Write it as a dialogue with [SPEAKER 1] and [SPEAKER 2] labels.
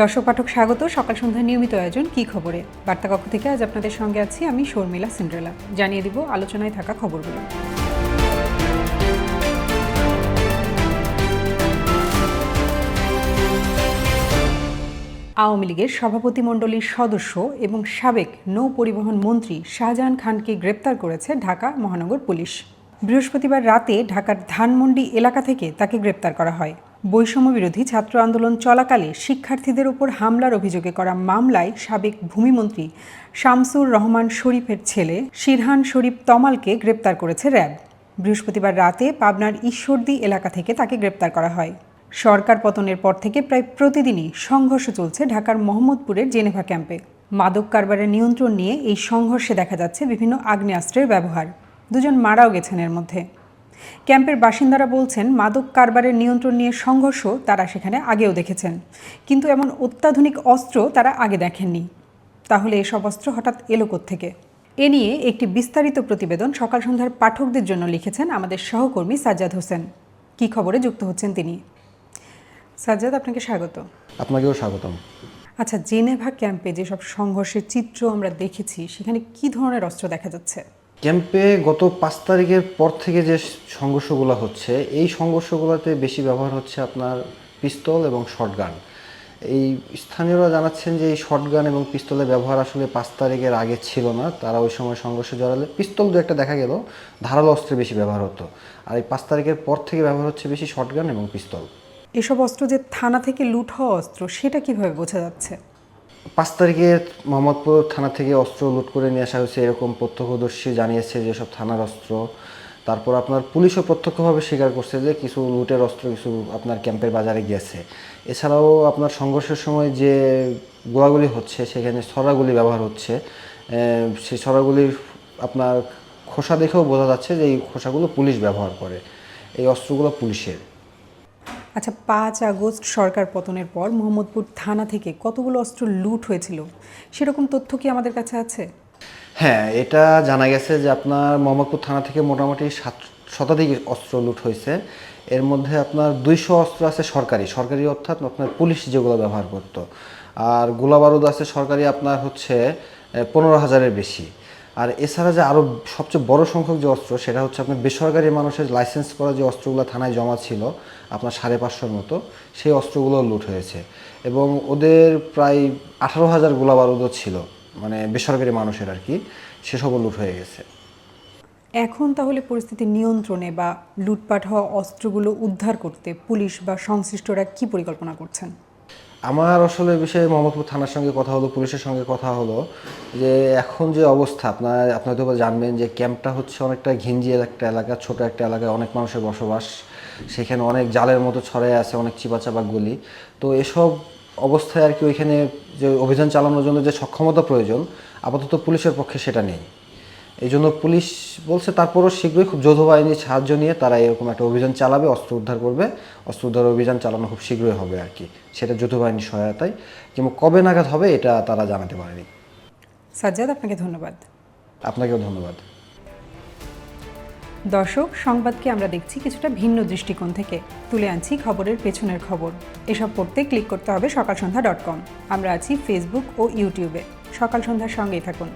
[SPEAKER 1] দর্শক পাঠক স্বাগত। সকাল সন্ধ্যার নিয়মিত আয়োজন, কি খবরে? বার্তা কক্ষ থেকে আজ আপনাদের সঙ্গে আছি আমি শর্মিলা সিন্ড্রেলা। জানিয়ে দিব আলোচনায় থাকা খবরগুলো। আওয়ামী লীগের সভাপতি মণ্ডলীর সদস্য এবং সাবেক নৌ পরিবহন মন্ত্রী শাহজাহান খানকে গ্রেপ্তার করেছে ঢাকা মহানগর পুলিশ। বৃহস্পতিবার রাতে ঢাকার ধানমন্ডি এলাকা থেকে তাকে গ্রেপ্তার করা হয়। বৈষম্য বিরোধী ছাত্র আন্দোলন চলাকালে শিক্ষার্থীদের উপর হামলার অভিযোগে করা মামলায় সাবেক ভূমিমন্ত্রী শামসুর রহমান শরীফের ছেলে শিরহান শরীফ তমালকে গ্রেপ্তার করেছে র্যাব। বৃহস্পতিবার রাতে পাবনার ঈশ্বরদী এলাকা থেকে তাকে গ্রেপ্তার করা হয়। সরকার পতনের পর থেকে প্রায় প্রতিদিনই সংঘর্ষ চলছে ঢাকার মোহাম্মদপুরের জেনেভা ক্যাম্পে। মাদক কারবারের নিয়ন্ত্রণ নিয়ে এই সংঘর্ষে দেখা যাচ্ছে বিভিন্ন আগ্নেয়াস্ত্রের ব্যবহার। দুজন মারাও গেছেন এর মধ্যে। ক্যাম্পের বাসিন্দারা বলছেন মাদক কারবারের নিয়ন্ত্রণ নিয়ে সংঘর্ষ তারা সেখানে আগেও দেখেছেন। কিন্তু এমন অত্যাধুনিক অস্ত্র তারা আগে দেখেননি। তাহলে এসব অস্ত্র হঠাৎ এলো থেকে এ নিয়ে একটি বিস্তারিত প্রতিবেদন সকাল সন্ধ্যার পাঠকদের জন্য লিখেছেন আমাদের সহকর্মী সাজ্জাদ হোসেন। কি খবরে যুক্ত হচ্ছেন তিনি? সাজ্জাদ আপনাকে স্বাগত।
[SPEAKER 2] আপনাকেও স্বাগতম।
[SPEAKER 1] আচ্ছা জেনেভা ক্যাম্পে যেসব সংঘর্ষের চিত্র আমরা দেখেছি সেখানে কি ধরনের অস্ত্র দেখা যাচ্ছে?
[SPEAKER 2] ক্যাম্পে গত পাঁচ তারিখের পর থেকে যে সংঘর্ষগুলো হচ্ছে, এই সংঘর্ষগুলোতে বেশি ব্যবহার হচ্ছে আপনার পিস্তল এবং শটগান। এই স্থানীয়রা জানাচ্ছেন যে এই শটগান এবং পিস্তলের ব্যবহার আসলে পাঁচ তারিখের আগে ছিল না। তারা ওই সময় সংঘর্ষে জড়ালে পিস্তল দু একটা দেখা গেল, ধারালো অস্ত্রে বেশি ব্যবহার হতো। আর এই পাঁচ তারিখের পর থেকে ব্যবহার হচ্ছে বেশি শটগান এবং পিস্তল।
[SPEAKER 1] এসব অস্ত্র যে থানা থেকে লুট হওয়া অস্ত্র, সেটা কীভাবে বোঝা যাচ্ছে?
[SPEAKER 2] পাঁচ তারিখে মোহাম্মদপুর থানা থেকে অস্ত্র লুট করে নিয়ে আসা হয়েছে এরকম প্রত্যক্ষদর্শী জানিয়েছে যে সব থানার অস্ত্র। তারপর আপনার পুলিশও প্রত্যক্ষভাবে স্বীকার করছে যে কিছু লুটের অস্ত্র কিছু আপনার ক্যাম্পের বাজারে গিয়েছে। এছাড়াও আপনার সংঘর্ষের সময় যে গোলাগুলি হচ্ছে, সেখানে ছড়াগুলি ব্যবহার হচ্ছে। সেই ছড়াগুলির আপনার খোসা দেখেও বোঝা যাচ্ছে যে এই খোসাগুলো পুলিশ ব্যবহার করে। এই অস্ত্রগুলো পুলিশের।
[SPEAKER 1] আচ্ছা পাঁচ আগস্ট সরকার পতনের পর মোহাম্মদপুর থানা থেকে কতগুলো অস্ত্র লুট হয়েছিল? সেরকম তথ্য কি আমাদের কাছে আছে?
[SPEAKER 2] হ্যাঁ এটা জানা গেছে যে আপনার মোহাম্মদপুর থানা থেকে মোটামুটি সাত শতাধিক অস্ত্র লুট হয়েছে। এর মধ্যে আপনার দুইশো অস্ত্র আছে সরকারি। সরকারি অর্থাৎ আপনার পুলিশ যেগুলো ব্যবহার করতো। আর গোলাবারুদ আছে সরকারি আপনার হচ্ছে পনেরো হাজারের বেশি। আর এছাড়া যে আরও সবচেয়ে বড় সংখ্যক যে অস্ত্র, সেটা হচ্ছে আপনার বেসরকারি মানুষের লাইসেন্স করা যে অস্ত্রগুলো থানায় জমা ছিল, আপনার সাড়ে পাঁচশোর মতো, সেই অস্ত্রগুলো লুট হয়েছে। এবং ওদের প্রায় আঠারো হাজার গোলা বারুদও ছিল মানে বেসরকারি মানুষের আর কি, সেসবও লুট হয়ে গেছে।
[SPEAKER 1] এখন তাহলে পরিস্থিতি নিয়ন্ত্রণে বা লুটপাট হওয়া অস্ত্রগুলো উদ্ধার করতে পুলিশ বা সংশ্লিষ্টরা কি পরিকল্পনা করছেন?
[SPEAKER 2] আমার আসলে বিষয়ে মোহাম্মদপুর থানার সঙ্গে কথা হলো, পুলিশের সঙ্গে কথা হলো যে এখন যে অবস্থা, আপনার আপনারা তো জানবেন যে ক্যাম্পটা হচ্ছে অনেকটা ঘিঞ্জি একটা এলাকা, ছোট একটা এলাকায় অনেক মানুষের বসবাস। সেখানে অনেক জালের মতো ছড়ায় আছে, অনেক চিপাচাপা গলি। তো এসব অবস্থায় আর কি ওইখানে যে অভিযান চালানোর জন্য যে সক্ষমতা প্রয়োজন, আপাতত পুলিশের পক্ষে সেটা নেই। এই জন্য পুলিশ বলছে তারপরও শীঘ্রই খুব যৌথ বাহিনীর সাহায্য নিয়ে তারা এরকম একটা অভিযান চালাবে অস্ত্র উদ্ধার করবে। অস্ত্র উদ্ধার অভিযান চালানো খুব শীঘ্রই হবে আর কি। সেটা যৌথ বাহিনীর সহায়তায়। কিন্তু কবে নাগাদ হবে এটা তারা জানাতে পারেনি।
[SPEAKER 1] সাজ্জাদ আপনাকে ধন্যবাদ।
[SPEAKER 2] আপনাকেও ধন্যবাদ।
[SPEAKER 1] দর্শক সংবাদকে আমরা দেখছি কিছুটা ভিন্ন দৃষ্টিকোণ থেকে। তুলে আনছি খবরের পেছনের খবর। এসব পড়তে ক্লিক করতে হবে সকাল সন্ধ্যা ডট কম। আমরা আছি ফেসবুক ও ইউটিউবে। সকাল সন্ধ্যার সঙ্গেই থাকুন।